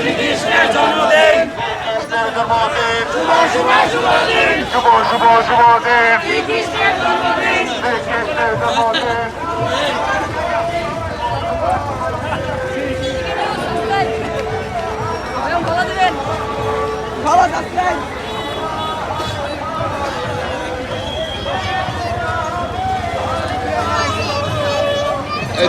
শ্রীকৃষ্ণের জন্মদিন। শুভ শুভ শুভ দিন শুভ শুভ শুভ দিন শ্রীকৃষ্ণের জন্মদিন। শ্রীকৃষ্ণের জন্মদিন ভালো থাকবেন এই